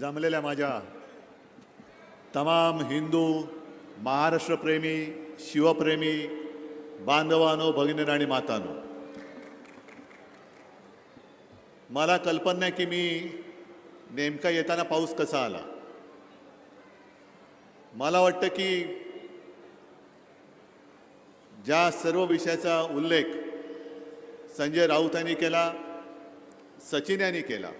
जमलेल्या माझ्या तमाम हिंदू महाराष्ट्रप्रेमी शिवप्रेमी बांधवानो भगिनीन आणि मातानो. मला कल्पना आहे की मी नेमका येताना पाऊस कसा आला? मला वाटतं की ज्या सर्व विषयाचा उल्लेख संजय राऊत यांनी केला सचिन यांनी केला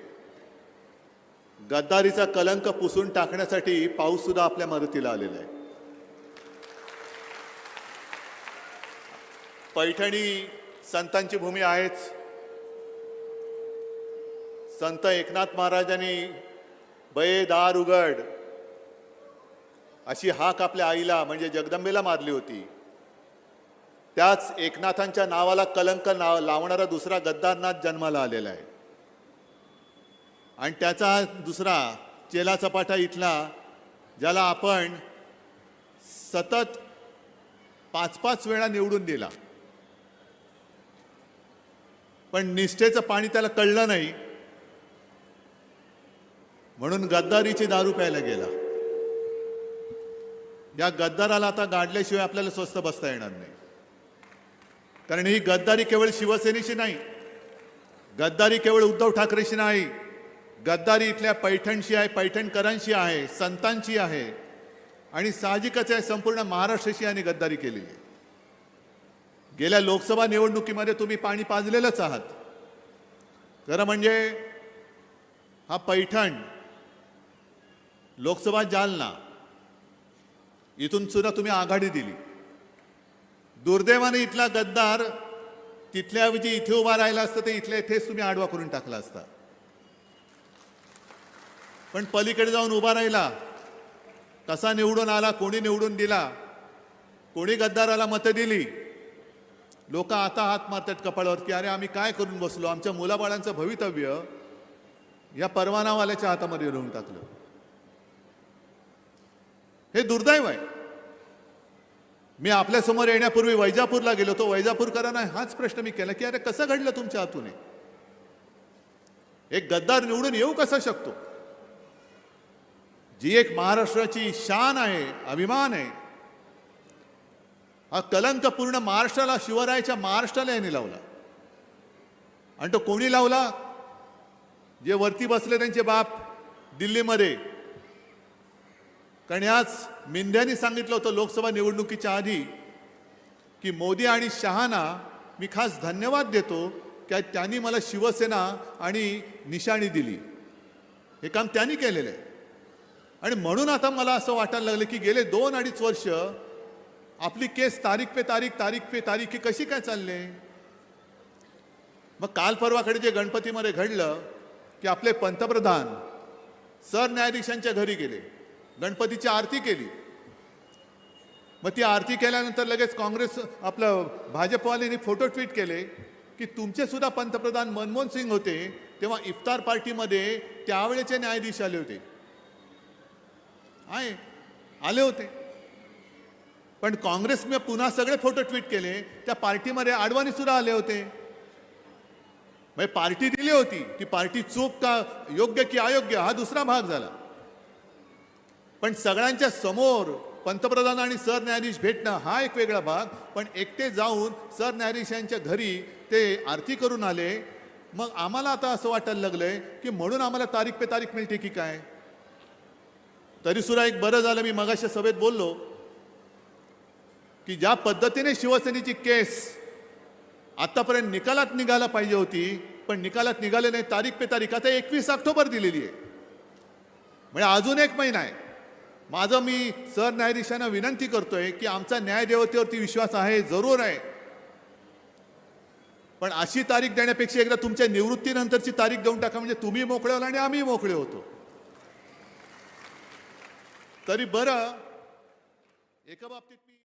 गद्दारीचा कलंक पुसून टाकण्यासाठी पाऊस सुद्धा आपल्या मदतीला आलेला आहे. पैठणी संतांची भूमी आहेच. संत एकनाथ महाराजांनी बये दार उघड अशी हाक आपल्या आईला म्हणजे जगदंबेला मारली होती. त्याच एकनाथांच्या नावाला कलंक नाव लावणारा दुसरा गद्दारनाथ जन्माला आलेला आहे. आणि त्याचा दुसरा चेला चपाटा इथला ज्याला आपण सतत पाच पाच वेळा निवडून दिला. पण निष्ठेचं पाणी त्याला कळलं नाही. म्हणून गद्दारीची दारू प्यायला गेला. या गद्दाराला आता गाडल्याशिवाय आपल्याला स्वस्त बसता येणार नाही. कारण ही गद्दारी केवळ शिवसेनेशी नाही. गद्दारी केवळ उद्धव ठाकरेशी नाही. गद्दारी इथल्या पैठणशी आहे पैठणकरांशी आहे संतांची आहे. आणि साहजिकच आहे संपूर्ण महाराष्ट्राशी आणि गद्दारी केलेली आहे. गेल्या लोकसभा निवडणुकीमध्ये तुम्ही पाणी पाजलेलंच आहात. खरं म्हणजे हा पैठण लोकसभा जालना इथून सुद्धा तुम्ही आघाडी दिली. दुर्दैवाने इथला गद्दार तिथल्याऐवजी इथे उभा राहिला असतं तर इथल्या इथेच तुम्ही आडवा करून टाकला असता. पण पलीकडे जाऊन उभा राहिला. कसा निवडून आला कोणी निवडून दिला? कोणी गद्दाराला मतं दिली? लोक आता हात मारतात कपाळावर की अरे आम्ही काय करून बसलो? आमच्या मुलाबाळांचं भवितव्य या परवानावाल्याच्या हातामध्ये राहून टाकलं. हे दुर्दैव आहे. मी आपल्यासमोर येण्यापूर्वी वैजापूरला गेलो तो वैजापूरकरांना हाच प्रश्न मी केला की अरे कसं घडलं तुमच्या हातून एक गद्दार निवडून येऊ कसा शकतो? जी एक महाराष्ट्राची शान आहे अभिमान आहे हा कलंक पूर्ण महाराष्ट्राला शिवरायाच्या महाराष्ट्राला यांनी लावला. आणि तो कोणी लावला? जे वरती बसले त्यांचे बाप दिल्लीमध्ये. कारण याच मिंध्यानी सांगितलं होतं लोकसभा निवडणुकीच्या आधी की मोदी आणि शहाना मी खास धन्यवाद देतो की त्यांनी मला शिवसेना आणि निशाणी दिली. हे काम त्यांनी केलेलं आहे. आणि म्हणून आता मला असं वाटायला लागलं की गेले दोन अडीच वर्ष आपली केस तारीख पे तारीख तारीख पे तारीख ही कशी काय चालले? मग काल परवाकडे जे गणपतीमध्ये घडलं की आपले पंतप्रधान सरन्यायाधीशांच्या घरी गेले गणपतीची आरती केली. मग ती आरती केल्यानंतर लगेच काँग्रेस आपलं भाजपवाल्यांनी फोटो ट्विट केले की तुमचे सुद्धा पंतप्रधान मनमोहन सिंग होते तेव्हा इफ्तार पार्टीमध्ये त्यावेळेचे न्यायाधीश आले होते. आहे. आले होते. पण काँग्रेसने पुन्हा सगळे फोटो ट्विट केले. त्या पार्टीमध्ये आडवाणी सुद्धा आले होते. म्हणजे पार्टी दिली होती. ती पार्टी चूक का योग्य की अयोग्य हा दुसरा भाग झाला. पण सगळ्यांच्या समोर पंतप्रधान आणि सरन्यायाधीश भेटणं हा एक वेगळा भाग. पण एकटे जाऊन सरन्यायाधीशांच्या घरी ते आरती करून आले. मग आम्हाला आता असं वाटायला लागलंय की म्हणून आम्हाला तारीख पे तारीख मिळते की काय? तरी सुद्धा एक बरं झालं मी मगाशा सभेत बोललो की ज्या पद्धतीने शिवसेनेची केस आतापर्यंत निकालात निघायला पाहिजे होती पण निकालात निघाले नाही तारीख पे तारीख. आता एकवीस ऑक्टोबर दिलेली आहे. म्हणजे अजून एक महिना आहे. माझं मी सरन्यायाधीशांना विनंती करतोय की आमचा न्यायदेवतेवरती विश्वास आहे जरूर आहे. पण अशी तारीख देण्यापेक्षा एकदा तुमच्या निवृत्तीनंतरची तारीख देऊन टाका म्हणजे तुम्ही मोकळे होला आणि आम्ही मोकळे होतो. तरी बरं. एका बाबतीत